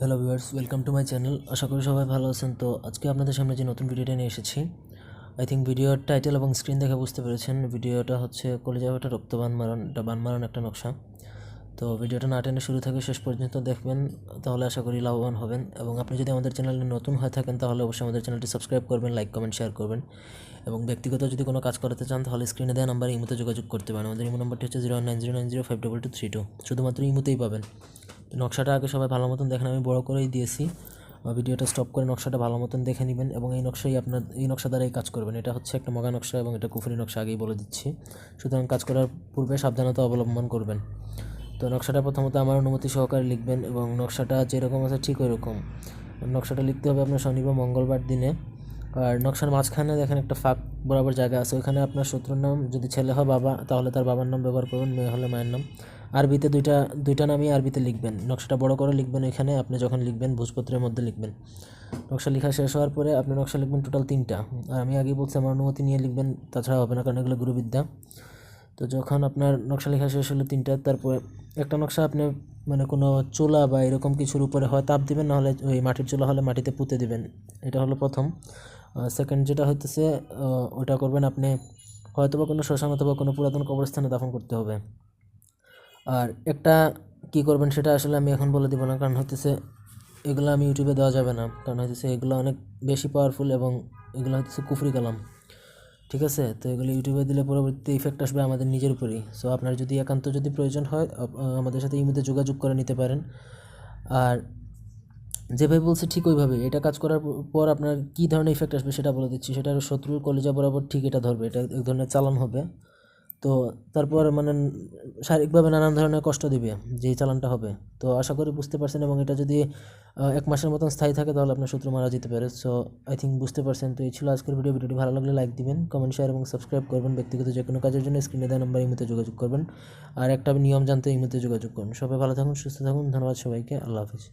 Hello viewers welcome to my channel আশা করি সবাই ভালো আছেন। তো আজকে আপনাদের সামনে যে নতুন ভিডিওটা নিয়ে এসেছি আই থিঙ্ক ভিডিওর টাইটেল এবং স্ক্রিন দেখে বুঝতে পেরেছেন। ভিডিওটা হচ্ছে কলেজা একটা রক্ত বান মারণ, এটা বান মারণ একটা নকশা। তো ভিডিওটা না টেনে শুরু থেকে শেষ পর্যন্ত দেখবেন, তাহলে আশা করি লাভবান হবেন। এবং আপনি যদি আমাদের চ্যানেলে নতুন হয়ে থাকেন, তাহলে অবশ্যই আমাদের চ্যানেলটি সাবস্ক্রাইব করবেন লাইক কমেন্ট শেয়ার করবেন। এবং ব্যক্তিগত যদি কোনো কাজ করাতে চান, তাহলে স্ক্রিনে দেওয়া নাম্বারে ইমোতে যোগাযোগ করতে পারেন। আমাদের ইমো নাম্বারটি হচ্ছে zero nine zero nine zero five double two three two শুধুমাত্র ইমোতেই পাবেন। নকশাটা আগে সবাই ভালো মতন দেখেন, আমি বড় করেই দিয়েছি। ভিডিওটা স্টপ করে নকশাটা ভালো মতন দেখে নেবেন এবং এই নকশাই আপনার, এই নকশা দ্বারাই কাজ করবেন। এটা হচ্ছে একটা মগা নকশা এবং এটা কুফুরি নকশা আগেই বলে দিচ্ছি। সুতরাং কাজ করার পূর্বে সাবধানতা অবলম্বন করবেন। তো নকশাটা প্রথমত আমার অনুমতি সহকারে লিখবেন এবং নকশাটা যেরকম আছে ঠিক ওইরকম। নকশাটা লিখতে হবে আপনার শনিবার, মঙ্গলবার দিনে। আর নকশার মাঝখানে দেখেন একটা ফাঁক বরাবর জায়গা আছে। ওইখানে আপনার শত্রুর নাম, যদি ছেলে হয় বাবা, তাহলে তার বাবার নাম ব্যবহার করবেন, মেয়ে হলে মায়ের নাম। আরবিতে দুইটা দুইটা নামই আরবিতে লিখবেন। নকশাটা বড় করে লিখবেন এখানে আপনি যখন লিখবেন ভোজপত্রের মধ্যে লিখবেন। নকশা লেখা শেষ হওয়ার পরে আপনি নকশা লিখবেন টোটাল তিনটা। আর আমি আগেই বলছি, আমার অনুমতি নিয়ে লিখবেন তাছাড়া হবে না, কারণ এগুলো গুরুবিদ্যা। তো যখন আপনার নকশা লেখা শেষ হলো তিনটা, তারপরে একটা নকশা আপনি মানে কোনো চোলা বা এরকম কিছুর উপরে হয়, তাপ দিবেন, নাহলে ওই মাটির চোলা হলে মাটিতে পুঁতে দিবেন। এটা হলো প্রথম। সেকেন্ড যেটা হইতেছে ওটা করবেন আপনি হয়তো বা কোনো শ্মশান অথবা কোনো পুরাতন কবরস্থানে দাফন করতে হবে। আর একটা কি করবেন সেটা আসলে আমি এখন বলে দিব না, কারণ হইতেছে এগুলো আমি ইউটিউবে দেওয়া যাবে না, কারণ হইতেছে এগুলো অনেক বেশি পাওয়ারফুল এবং এগুলো হইতেছে কুফরি কালাম, ঠিক আছে? তো এগুলো ইউটিউবে দিলে পরবর্তীতে ইফেক্ট আসবে আমাদের নিজের উপরেই। সো আপনার যদি একান্ত যদি প্রয়োজন হয় আমাদের সাথে ইমুতে যোগাযোগ করে নিতে পারেন। আর যেভাবে বলছে ঠিক ওইভাবে, এটা কাজ করার পর আপনার কী ধরনের ইফেক্ট আসবে সেটা বলে দিচ্ছি। সেটা শত্রুর কলেজা বরাবর ঠিক এটা ধরবে, এটা এক ধরনের চালান হবে। তো তারপর মানে শারীরিকভাবে নানান ধরনের কষ্ট দিবে যে চালানটা হবে। তো আশা করি বুঝতে পারছেন এবং এটা যদি এক মাসের মতন স্থায়ী থাকে তাহলে আপনার শত্রু মারা যেতে পারে। সো আই থিঙ্ক বুঝতে পারছেন। তো এই ছিল আজকের ভিডিও ভিডিওটি ভালো লাগলে লাইক দিবেন কমেন্ট শেয়ার এবং সাবস্ক্রাইব করবেন। ব্যক্তিগত যে কোনো কাজের জন্য স্ক্রিনে দেওয়া নাম্বার এই মুহূর্তে যোগাযোগ করবেন। আর একটা নিয়ম জানতে এই মুহূর্তে যোগাযোগ করুন। সবাই ভালো থাকুন, সুস্থ থাকুন। ধন্যবাদ সবাইকে। আল্লাহ হাফিজ।